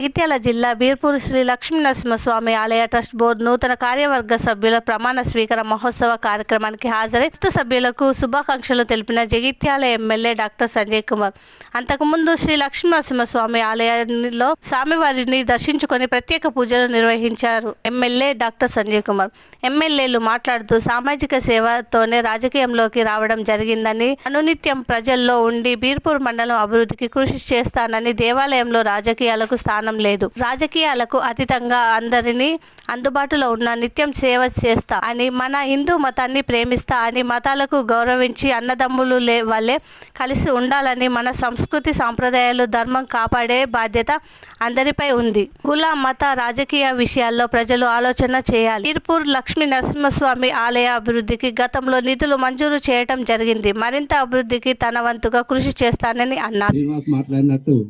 జగిత్యాల జిల్లా బీర్పూర్ శ్రీ లక్ష్మీ నరసింహస్వామి ఆలయ trust board నూతన కార్యవర్గ సభ్యుల ప్రమాణ స్వీకార మహోత్సవ కార్యక్రమానికి హాజరై ట్రస్ట్ సభ్యులకు శుభాకాంక్షలు తెలిపిన జగిత్యాల ఎమ్మెల్యే డాక్టర్ సంజయ్ కుమార్. అంతకుముందు శ్రీ లక్ష్మీ నరసింహస్వామి ఆలయంలో స్వామివారిని దర్శించుకొని ప్రత్యేక పూజలు నిర్వహించారు ఎమ్మెల్యే డాక్టర్ సంజయ్ కుమార్. ఎమ్మెల్యేలు మాట్లాడుతూ సామాజిక సేవతోనే రాజకీయంలోకి రావడం జరిగిందని అనునిత్యం ప్రజల్లో ఉండి బీర్పూర్ మండలం అభివృద్ధికి కృషి చేస్తానని దేవాలయంలో రాజకీయాలకు స్థానం లేదు. రాజకీయాలకు అతీతంగా అందరినీ అందుబాటులో ఉన్న నిత్యం సేవ చేస్తా అని మన హిందూ మతాన్ని ప్రేమిస్తా అని మతాలకు గౌరవించి అన్నదమ్ములు లే వల్లే కలిసి ఉండాలని మన సంస్కృతి సాంప్రదాయాలు ధర్మం కాపాడే బాధ్యత అందరిపై ఉంది. కుల మత రాజకీయ విషయాల్లో ప్రజలు ఆలోచన చేయాలి. తిరుపూర్ లక్ష్మీ నరసింహస్వామి ఆలయ అభివృద్ధికి గతంలో నిధులు మంజూరు చేయటం జరిగింది. మరింత అభివృద్ధికి తన వంతుగా కృషి చేస్తానని అన్నారు. మాట్లాడినట్టు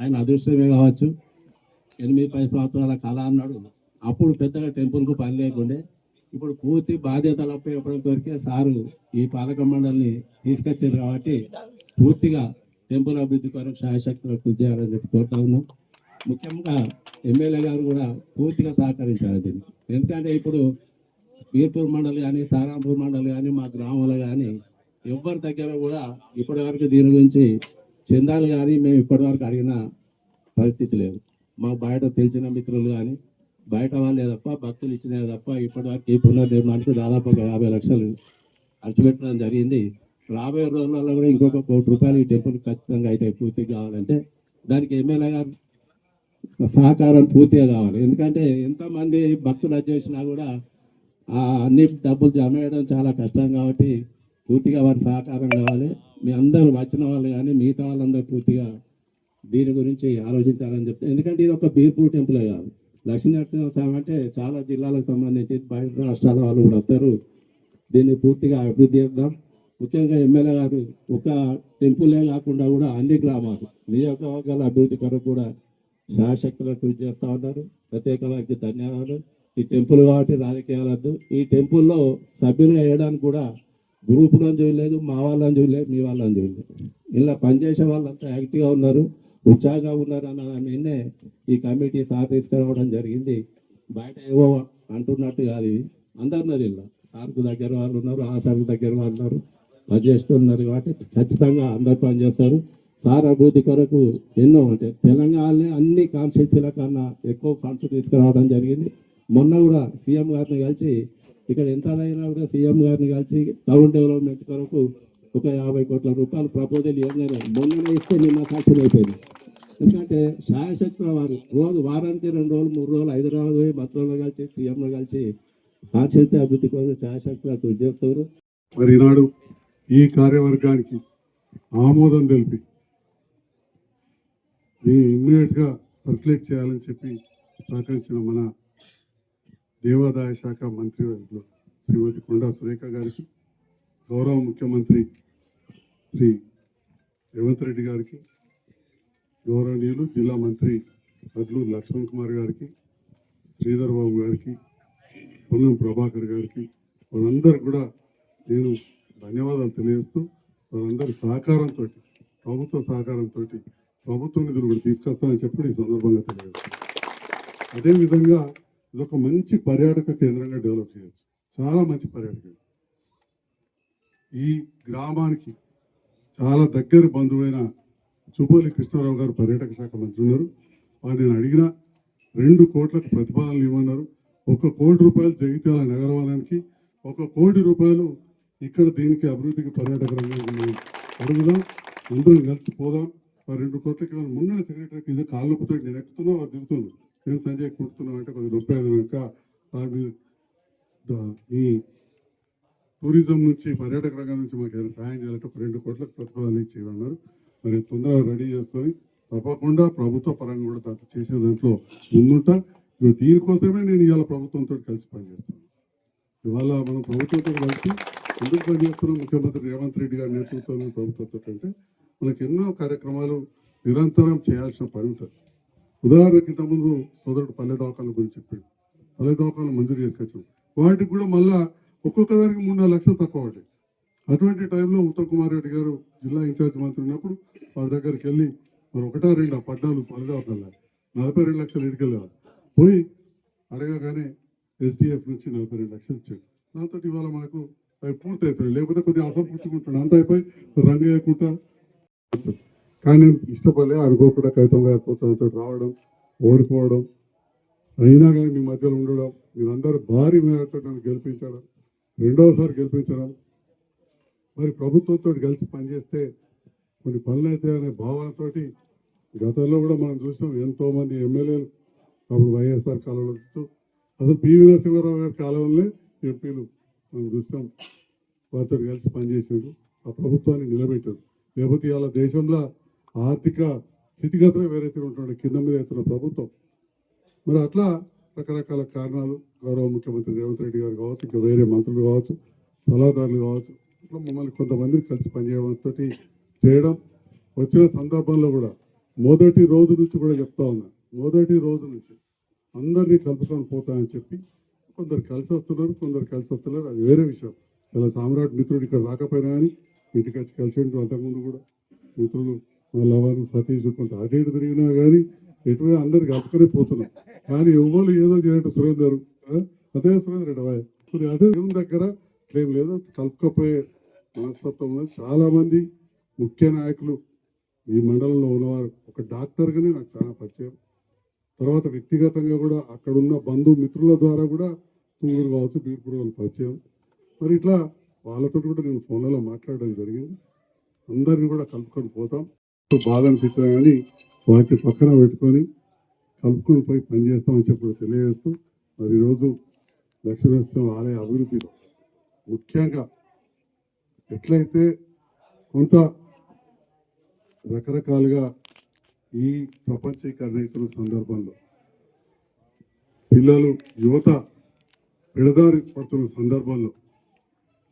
ఆయన అదృష్టమే కావచ్చు. ఎనిమిది పది సంవత్సరాల కళ అన్నాడు. అప్పుడు పెద్దగా టెంపుల్కు పని లేకుండే ఇప్పుడు పూర్తి బాధ్యతలు అప్పచెప్పడం కొరికే సారు ఈ పాలక మండలిని తీసుకొచ్చారు కాబట్టి పూర్తిగా టెంపుల్ అభివృద్ధి కొరకు శాయశక్తులు కృషి చేయాలని చెప్పి కోరుతా ఉన్నాం. ముఖ్యంగా ఎమ్మెల్యే గారు కూడా పూర్తిగా సహకరించారు దీన్ని. ఎందుకంటే ఇప్పుడు బీర్పూర్ మండలి కానీ సారాంపూర్ మండలి కానీ మా గ్రామంలో కానీ ఎవ్వరి దగ్గర కూడా ఇప్పటివరకు దీని గురించి చందాలు కానీ మేము ఇప్పటివరకు అడిగిన పరిస్థితి లేదు. మా బయట తెలిసిన మిత్రులు కానీ బయట వాళ్ళే తప్ప భక్తులు ఇచ్చినవి తప్ప ఇప్పటివరకు ఈ పునర్నిర్మాణానికి దాదాపు ఒక యాభై లక్షలు ఖర్చు పెట్టడం జరిగింది. రాబోయే రోజులలో కూడా ఇంకొక కోటి రూపాయలు ఈ టెంపుల్ ఖచ్చితంగా అయితే పూర్తి కావాలంటే దానికి ఎమ్మెల్యే గారు సహకారం పూర్తిగా కావాలి. ఎందుకంటే ఎంతమంది భక్తులు వచ్చేసినా కూడా ఆ అన్ని డబ్బులు జమ చేయడం చాలా కష్టం కాబట్టి పూర్తిగా వారి సహకారం కావాలి. మీ అందరూ వచ్చిన వాళ్ళు కానీ మిగతా వాళ్ళందరూ పూర్తిగా దీని గురించి ఆలోచించాలని చెప్తే ఎందుకంటే ఇది ఒక బీర్పూర్ టెంపులే కాదు. లక్ష్మీనరసింహ స్వామి అంటే చాలా జిల్లాలకు సంబంధించి బయట రాష్ట్రాల వాళ్ళు కూడా వస్తారు. దీన్ని పూర్తిగా అభివృద్ధి చేద్దాం. ముఖ్యంగా ఎమ్మెల్యే గారు ఒక టెంపులే కాకుండా కూడా అన్ని గ్రామాలు నియోజకవర్గాల అభివృద్ధి కొరకు కూడా శాశక్తులకు కృషి చేస్తా ఉన్నారు. ప్రత్యేక వారికి ధన్యవాదాలు. ఈ టెంపుల్ కాబట్టి రాజకీయాలద్దు. ఈ టెంపుల్లో సభ్యులుగా వేయడానికి కూడా గ్రూపులను చూడలేదు మా వాళ్ళని చూడలేదు మీ వాళ్ళని చూడలేదు. ఇలా పనిచేసే వాళ్ళంతా యాక్టివ్గా ఉన్నారు. ఉత్సాహంగా ఉన్నారన్న దాని ఈ కమిటీ సార్ తీసుకురావడం జరిగింది. బయట ఏవో అంటున్నట్టు కాదు ఇవి. అందరున్నారు ఇలా సార్కు దగ్గర వాళ్ళు ఉన్నారు ఆ సార్కు దగ్గర వాళ్ళు ఉన్నారు. పనిచేస్తున్నారు కాబట్టి ఖచ్చితంగా అందరు పనిచేస్తారు సార్ అభివృద్ధి కొరకు ఎన్నో అంటే తెలంగాణలో అన్ని కాన్స్టిట్యూన్సీల కన్నా ఎక్కువ ఫండ్స్ తీసుకురావడం జరిగింది. మొన్న కూడా సీఎం గారిని కలిసి ఇక్కడ ఎంత అయినా కూడా సీఎం గారిని కలిసి టౌన్ డెవలప్మెంట్ కొరకు ఒక యాభై కోట్ల రూపాయలు ప్రపోజల్ ఇవ్వగానే మొన్ననే ఇస్తే నిన్న సాక్షి ఎందుకంటే శాయశక్తుల వారు రోజు వారానికి రెండు రోజులు మూడు రోజులు హైదరాబాద్ పోయి మంత్రులు కలిసి సీఎంలో కలిసి కాన్స్టిట్యూన్సీ అభివృద్ధి కోసం శాయశక్తుల కృషి చేస్తారు మరి ఈనాడు ఈ కార్యవర్గానికి ఆమోదం తెలిపి దీన్ని ఇమ్మీడియట్గా సర్క్యులేట్ చేయాలని చెప్పి సహకరించిన మన దేవాదాయ శాఖ మంత్రి శ్రీమతి కొండా సురేఖ గారికి గౌరవ ముఖ్యమంత్రి శ్రీ రేవంత్ రెడ్డి గారికి గౌరవనీయులు జిల్లా మంత్రి అడ్లు లక్ష్మణ్ కుమార్ గారికి శ్రీధర్ బాబు గారికి పొన్నం ప్రభాకర్ గారికి వాళ్ళందరూ కూడా నేను ధన్యవాదాలు తెలియజేస్తూ వాళ్ళందరి సహకారంతో ప్రభుత్వ సహకారంతో ప్రభుత్వ నిధులు కూడా తీసుకొస్తానని చెప్పి ఈ సందర్భంగా తెలియజేస్తాను అదేవిధంగా ఇది ఒక మంచి పర్యాటక కేంద్రంగా డెవలప్ చేయొచ్చు చాలా మంచి పర్యాటక కేంద్రం. ఈ గ్రామానికి చాలా దగ్గర బంధువైన చుబ్బల్లి కృష్ణారావు గారు పర్యాటక శాఖ మంత్రి ఉన్నారు. వారు నేను అడిగిన రెండు కోట్లకు ప్రతిపాదనలు ఇవ్వన్నారు ఒక కోటి రూపాయలు జగిత్యాల నగరవాదానికి ఒక కోటి రూపాయలు ఇక్కడ దీనికి అభివృద్ధికి పర్యాటక రంగానికి అడుగుదాం అందరం కలిసి పోదాం. ఆ రెండు కోట్లకి మనం మొన్న సెక్రటరీకి ఇదే కాళ్ళు నొప్పితో నేను ఎక్కుతున్నా వారు దిగుతున్నాను నేను సంజయ్ కుడుతున్నాం అంటే కొద్ది రూపాయలు కనుక ఈ టూరిజం నుంచి పర్యాటక రంగం నుంచి మాకు ఏదైనా సహాయం చేయాలంటే ఒక రెండు కోట్లకు ప్రతిపాదన ఇచ్చేయమన్నారు. మరి తొందరగా రెడీ చేసుకొని తప్పకుండా ప్రభుత్వ పరంగా కూడా దాంట్లో చేసే దాంట్లో ముందుంటా. దీనికోసమే నేను ఇవాళ ప్రభుత్వంతో కలిసి పనిచేస్తాను ఇవాళ మనం ప్రభుత్వంతో కలిసి ఎందుకు పనిచేస్తున్నాం? ముఖ్యమంత్రి రేవంత్ రెడ్డి గారి నేతృత్వంలో ప్రభుత్వంతో అంటే మనకు ఎన్నో కార్యక్రమాలు నిరంతరం చేయాల్సిన పని ఉంటుంది. ఉదాహరణకి ఇంతకుముందు సోదరుడు పల్లె దవాఖాన గురించి చెప్పాడు. పల్లె దవాఖాన మంజూరు చేసుకొచ్చాం. వాటికి కూడా మళ్ళీ ఒక్కొక్క దానికి మూడు నాలుగు లక్షలు తక్కువ పడ్డాయి. అటువంటి టైంలో ఉత్తమ్ కుమార్ రెడ్డి గారు జిల్లా ఇన్ఛార్జ్ మంత్రి ఉన్నప్పుడు వాళ్ళ దగ్గరికి వెళ్ళి మరి ఒకటా రెండు ఆ పడ్డాలు పల్లె నలభై రెండు లక్షలు ఇటుకెళ్ళాలి పోయి అడగగానే ఎస్డిఎఫ్ నుంచి నలభై రెండు లక్షలు ఇచ్చాడు. దాంతో ఇవాళ మనకు అవి పూర్తి అవుతుంది లేకపోతే కొద్దిగా అసంపూర్తిగా అంత అయిపోయి రంగు వేయకుండా కానీ నేను ఇష్టపడలే అనుకోకుండా కవితం గారి ప్రోత్సాహంతో రావడం ఓడిపోవడం అయినా కానీ మీ మధ్యలో ఉండడం మీరందరూ భారీ మేరతో నన్ను గెలిపించడం రెండవసారి గెలిపించడం. మరి ప్రభుత్వంతో కలిసి పనిచేస్తే కొన్ని పనులు అయితే అనే భావనతోటి గతంలో కూడా మనం చూసాం ఎంతోమంది ఎమ్మెల్యేలు అప్పుడు వైఎస్ఆర్ కాలంలో చూస్తూ అసలు పివి నరసింహారావు గారి కాలంలోనే ఎంపీలు మనం చూస్తాం వారితో కలిసి పనిచేసారు ఆ ప్రభుత్వాన్ని నిలబెట్టారు. లేకపోతే ఇవాళ దేశంలో ఆర్థిక స్థితిగతులు వేరైతే ఉంటుండే కింద మీద అవుతున్న ప్రభుత్వం. మరి అట్లా రకరకాల కారణాలు గౌరవ ముఖ్యమంత్రి రేవంత్ రెడ్డి గారు కావచ్చు ఇంకా వేరే మంత్రులు కావచ్చు సలహాదారులు కావచ్చు ఇట్లా మమ్మల్ని కొంతమంది కలిసి పనిచేయడంతో చేయడం వచ్చిన సందర్భంలో కూడా మొదటి రోజు నుంచి కూడా చెప్తా ఉన్నా మొదటి రోజు నుంచి అందరినీ కలుపుకొని పోతామని చెప్పి కొందరు కలిసి వస్తున్నారు కొందరు కలిసి వస్తున్నారు అది వేరే విషయం. ఇలా సామ్రాట్ మిత్రుడు ఇక్కడ రాకపోయినా కానీ ఇంటికి వచ్చి కలిసి అంతకుముందు కూడా మిత్రులు మా లవర్ సతీష్ కొంత అటు ఇటు తిరిగినా కానీ ఎటువే అందరికి కలుపుకొని పోతున్నాం. కానీ ఎవరు ఏదో చేయట్టు సురేందర్ అదే సురేందర్ రెడ్డి అదే దేవుని దగ్గర క్లెయిమ్ లేదు కలుపుకపోయే మనస్తత్వం చాలామంది ముఖ్య నాయకులు ఈ మండలంలో ఉన్నవారు. ఒక డాక్టర్గానే నాకు చాలా పరిచయం. తర్వాత వ్యక్తిగతంగా కూడా అక్కడ ఉన్న బంధు మిత్రుల ద్వారా కూడా తుంగూరు కావచ్చు బీర్పూర్ వాళ్ళు పరిచయం. మరి ఇట్లా వాళ్ళతో కూడా నేను ఫోన్లలో మాట్లాడడం జరిగింది. అందరిని కూడా కలుపుకొని పోతాం. బాధ అనిపించడం కానీ వాటి పక్కన పెట్టుకొని కలుపుకొని పోయి పనిచేస్తామని చెప్పి తెలియజేస్తూ మరి ఈరోజు లక్ష్మీనరసింహ ఆలయ అభివృద్ధిలో ముఖ్యంగా ఎట్లయితే కొంత రకరకాలుగా ఈ ప్రపంచీకరణ సందర్భంలో పిల్లలు యువత విడదారి పడుతున్న సందర్భంలో